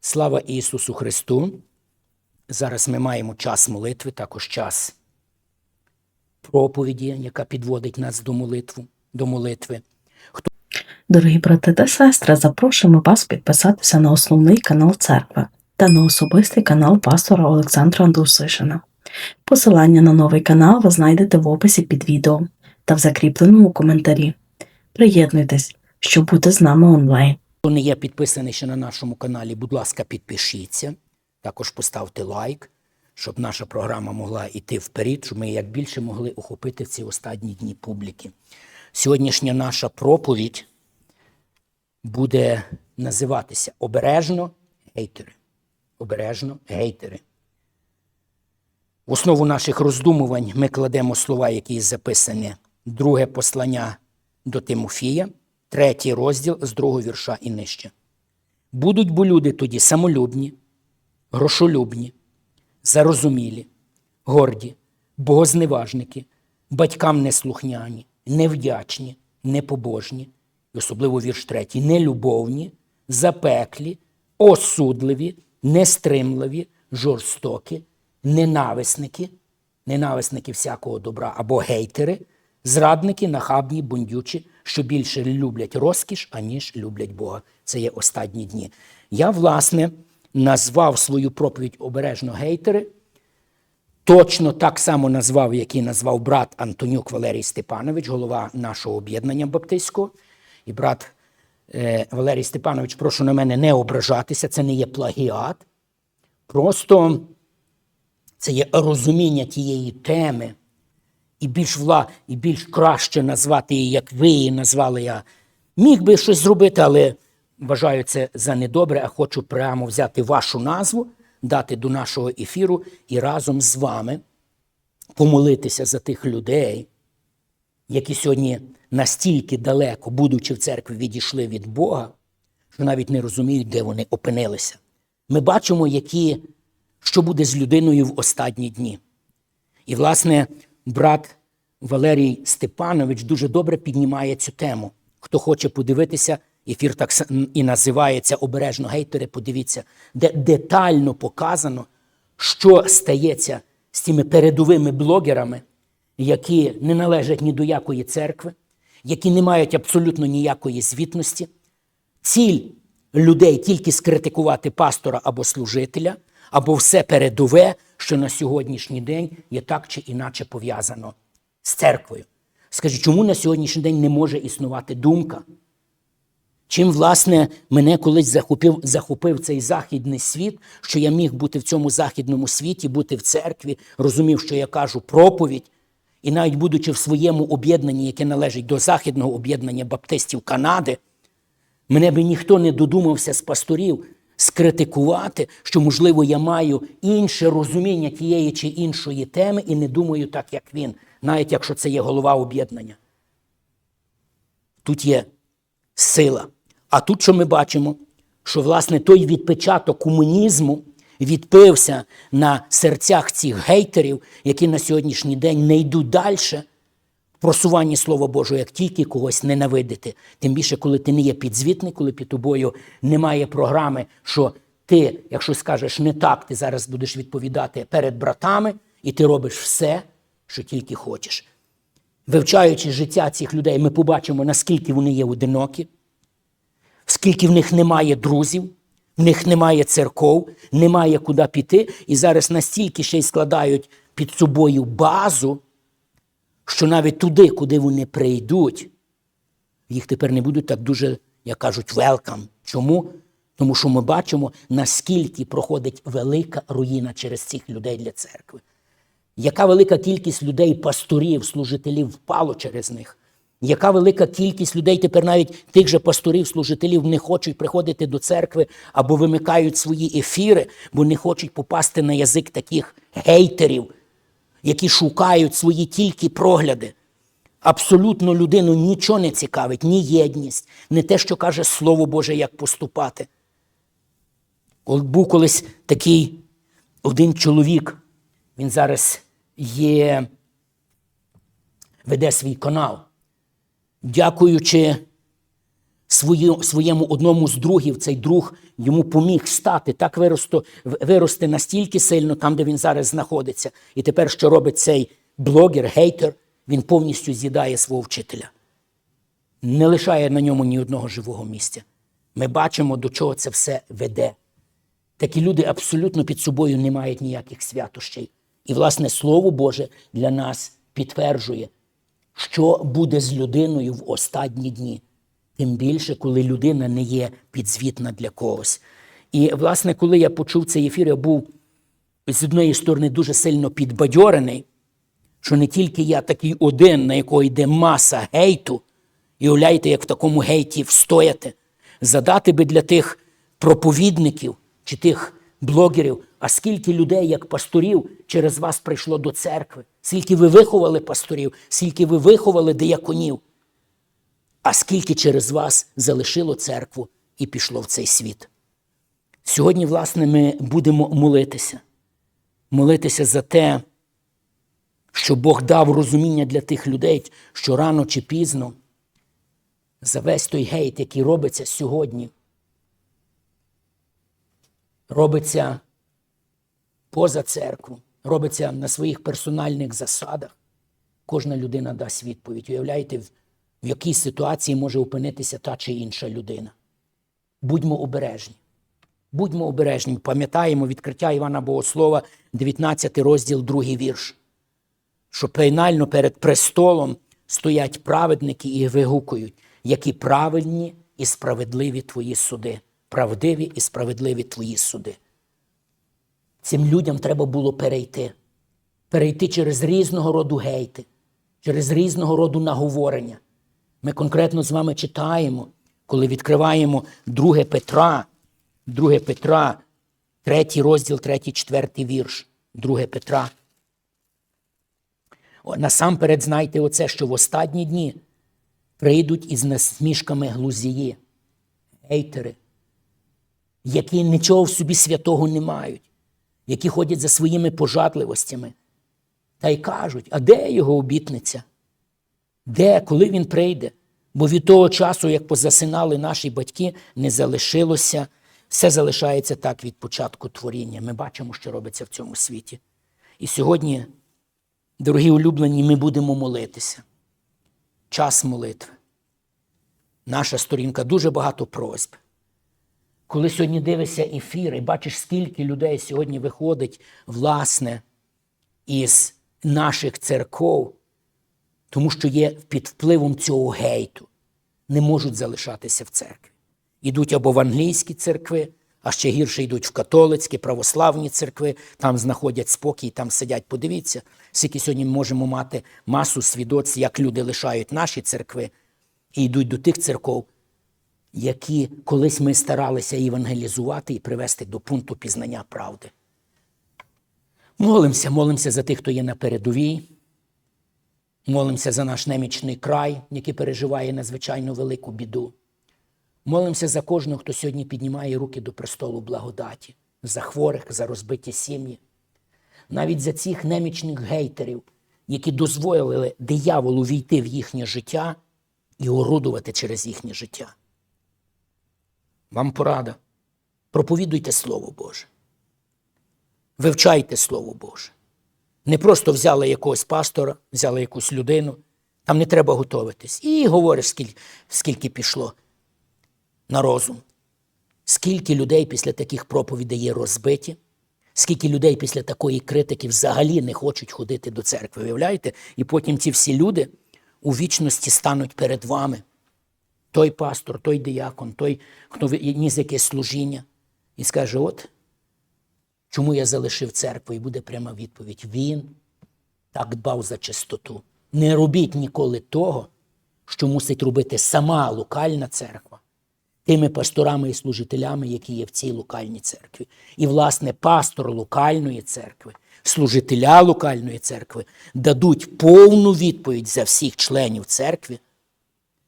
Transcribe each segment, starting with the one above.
Слава Ісусу Христу! Зараз ми маємо час молитви, також час проповіді, яка підводить нас до молитву, до молитви. Дорогі брати та сестри, запрошуємо вас підписатися на основний канал церкви та на особистий канал пастора Олександра Андрусишина. Посилання на новий канал ви знайдете в описі під відео та в закріпленому коментарі. Приєднуйтесь, щоб бути з нами онлайн. Хто не є підписаний ще на нашому каналі, будь ласка, підпишіться. Також поставте лайк, щоб наша програма могла йти вперед, щоб ми як більше могли охопити ці останні дні публіки. Сьогоднішня наша проповідь буде називатися Обережно гейтери. Обережно гейтери. В основу наших роздумувань ми кладемо слова, які записані. Друге послання до Тимофія, третій розділ з другого вірша і нижче. Будуть бо люди тоді самолюбні, грошолюбні, зарозумілі, горді, богозневажники, батькам неслухняні, невдячні, непобожні, і особливо вірш третій, нелюбовні, запеклі, осудливі, нестримливі, жорстокі, ненависники, ненависники всякого добра або гейтери, зрадники, нахабні, бундючі, що більше люблять розкіш, аніж люблять Бога. Це є останні дні. Я, власне, назвав свою проповідь обережно гейтери. Точно так само назвав, як і назвав брат Антонюк Валерій Степанович, голова нашого об'єднання Баптистського. І брат е, Валерій Степанович, прошу на мене не ображатися, це не є плагіат. Просто це є розуміння тієї теми, і більш вла, і більш краще назвати її, як ви її назвали. Я міг би щось зробити, але вважаю це за недобре, а хочу прямо взяти вашу назву, дати до нашого ефіру і разом з вами помолитися за тих людей, які сьогодні настільки далеко, будучи в церкві, відійшли від Бога, що навіть не розуміють, де вони опинилися. Ми бачимо, які, що буде з людиною в останні дні. І, власне, брат Валерій Степанович дуже добре піднімає цю тему. Хто хоче подивитися, ефір так і називається Обережно гейтери, подивіться, де детально показано, що стається з тими передовими блогерами, які не належать ні до якої церкви, які не мають абсолютно ніякої звітності. Ціль людей тільки скритикувати пастора або служителя, або все передове, що на сьогоднішній день є так чи іначе пов'язано з церквою. Скажіть, чому на сьогоднішній день не може існувати думка? Чим, власне, мене колись захопив, захопив цей західний світ, що я міг бути в цьому західному світі, бути в церкві, розумів, що я кажу проповідь, і навіть будучи в своєму об'єднанні, яке належить до західного об'єднання баптистів Канади, Мене би ніхто не додумався з пасторів скритикувати, що, можливо, я маю інше розуміння тієї чи іншої теми і не думаю так, як він, навіть якщо це є голова об'єднання. Тут є сила. А тут, що ми бачимо, що власне той відпечаток комунізму відпився на серцях цих гейтерів, які на сьогоднішній день не йдуть далі просуванні Слова Божого, як тільки когось ненавидити. Тим більше, коли ти не є підзвітний, коли під тобою немає програми, що ти, якщо скажеш не так, ти зараз будеш відповідати перед братами, і ти робиш все, що тільки хочеш. Вивчаючи життя цих людей, ми побачимо, наскільки вони є одинокі, скільки в них немає друзів, в них немає церков, немає куди піти, і зараз настільки ще й складають під собою базу, що навіть туди, куди вони прийдуть, їх тепер не будуть так дуже, як кажуть, велкам. Чому? Тому що ми бачимо, наскільки проходить велика руїна через цих людей для церкви. Яка велика кількість людей, пасторів, служителів впало через них. Яка велика кількість людей тепер навіть тих же пасторів, служителів не хочуть приходити до церкви або вимикають свої ефіри, бо не хочуть попасти на язик таких гейтерів, які шукають свої тільки прогляди. Абсолютно людину нічого не цікавить, ні єдність, не те, що каже Слово Боже, як поступати. От Був колись такий один чоловік, він зараз є веде свій канал. Дякуючи своєму одному з другів, цей друг йому поміг стати, так вирости, вирости настільки сильно там, де він зараз знаходиться. І тепер, що робить цей блогер, гейтер, він повністю з'їдає свого вчителя. Не лишає на ньому ні одного живого місця. Ми бачимо, до чого це все веде. Такі люди абсолютно під собою не мають ніяких святощей. І, власне, Слово Боже для нас підтверджує, що буде з людиною в останні дні. Тим більше, коли людина не є підзвітна для когось. І, власне, коли я почув цей ефір, я був з однієї сторони дуже сильно підбадьорений, що не тільки я такий один, на якого йде маса гейту, і уявляєте, як в такому гейті встояти, задати би для тих проповідників чи тих блогерів, а скільки людей, як пасторів, через вас прийшло до церкви, скільки ви виховали пасторів, скільки ви виховали дияконів, а скільки через вас залишило церкву і пішло в цей світ. Сьогодні, власне, ми будемо молитися, молитися за те, що Бог дав розуміння для тих людей, що рано чи пізно за весь той гейт, який робиться сьогодні, робиться поза церкву, робиться на своїх персональних засадах, кожна людина дасть відповідь. Уявляєте, в, якій ситуації може опинитися та чи інша людина. Будьмо обережні. Будьмо обережні. Пам'ятаємо відкриття Івана Богослова, 19 розділ, 2 вірш. Що пейнально перед престолом стоять праведники і вигукують, які правильні і справедливі твої суди. Правдиві і справедливі твої суди. Цим людям треба було перейти. Перейти через різного роду гейти, через різного роду наговорення. Ми конкретно з вами читаємо, коли відкриваємо 2 Петра, 2 Петра, 3 розділ, 3, 4 вірш, 2 Петра. Насамперед знайте оце, що в останні дні прийдуть із насмішками глузії, гейтери, які нічого в собі святого не мають, які ходять за своїми пожадливостями. Та й кажуть, а де його обітниця? Де, коли він прийде? Бо від того часу, як позасинали наші батьки, не залишилося, все залишається так від початку творіння. Ми бачимо, що робиться в цьому світі. І сьогодні, дорогі улюблені, ми будемо молитися. Час молитви. Наша сторінка дуже багато просьб. Коли сьогодні дивишся ефір і бачиш, скільки людей сьогодні виходить, власне, із наших церков, тому що є під впливом цього гейту, не можуть залишатися в церкві. Ідуть або в англійські церкви, а ще гірше йдуть в католицькі, православні церкви, там знаходять спокій, там сидять. Подивіться, скільки сьогодні ми можемо мати масу свідоцтв, як люди лишають наші церкви і йдуть до тих церков, які колись ми старалися евангелізувати і привести до пункту пізнання правди. Молимося, молимося за тих, хто є на передовій. Молимося за наш немічний край, який переживає надзвичайно велику біду. Молимося за кожного, хто сьогодні піднімає руки до престолу благодаті, за хворих, за розбиті сім'ї. Навіть за цих немічних гейтерів, які дозволили дияволу війти в їхнє життя і орудувати через їхнє життя. Вам порада. Проповідуйте Слово Боже. Вивчайте Слово Боже. Не просто взяли якогось пастора, взяли якусь людину, там не треба готуватись. І говориш, скільки, скільки пішло на розум. Скільки людей після таких проповідей є розбиті, скільки людей після такої критики взагалі не хочуть ходити до церкви, уявляєте? І потім ці всі люди у вічності стануть перед вами. Той пастор, той диякон, той, хто ніс якесь служіння, і скаже: от чому я залишив церкву, і буде пряма відповідь. Він так дбав за чистоту. Не робіть ніколи того, що мусить робити сама локальна церква, тими пасторами і служителями, які є в цій локальній церкві. І, власне, пастор локальної церкви, служителя локальної церкви дадуть повну відповідь за всіх членів церкви,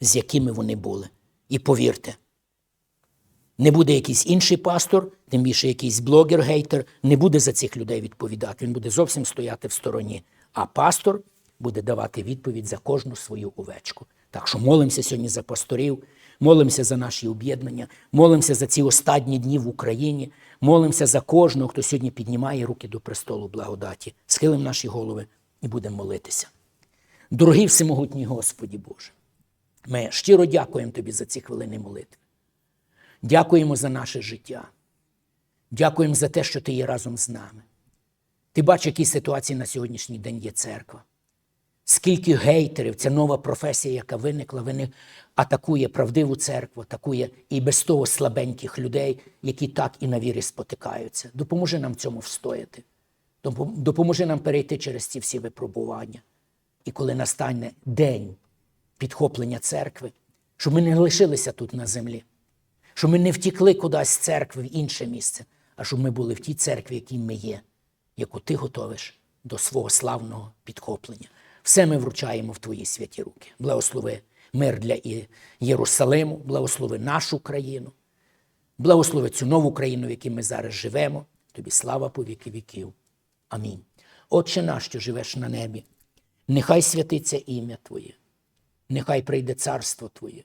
з якими вони були. І повірте, не буде якийсь інший пастор, тим більше якийсь блогер, гейтер, не буде за цих людей відповідати. Він буде зовсім стояти в стороні. А пастор буде давати відповідь за кожну свою овечку. Так що молимося сьогодні за пасторів, молимося за наші об'єднання, молимося за ці останні дні в Україні, молимося за кожного, хто сьогодні піднімає руки до престолу благодаті. Схилимо наші голови і будемо молитися. Дорогий всемогутній Господі Боже, ми щиро дякуємо Тобі за ці хвилини молитви. Дякуємо за наше життя. Дякуємо за те, що Ти є разом з нами. Ти бачиш, які ситуації на сьогоднішній день є церква. Скільки гейтерів, це нова професія, яка виникла, вони атакує правдиву церкву, атакує і без того слабеньких людей, які так і на вірі спотикаються. Допоможи нам цьому встояти. Допоможи нам перейти через ці всі випробування. І коли настане день підхоплення церкви, щоб ми не лишилися тут на землі, щоб ми не втікли кудись з церкви в інше місце, а щоб ми були в тій церкві, якій ми є, яку ти готовиш до свого славного підхоплення. Все ми вручаємо в твої святі руки. Благослови мир для Єрусалиму, благослови нашу країну, благослови цю нову країну, в якій ми зараз живемо. Тобі слава по віки віків. Амінь. Отче наш, що живеш на небі, нехай святиться ім'я Твоє, нехай прийде царство Твоє,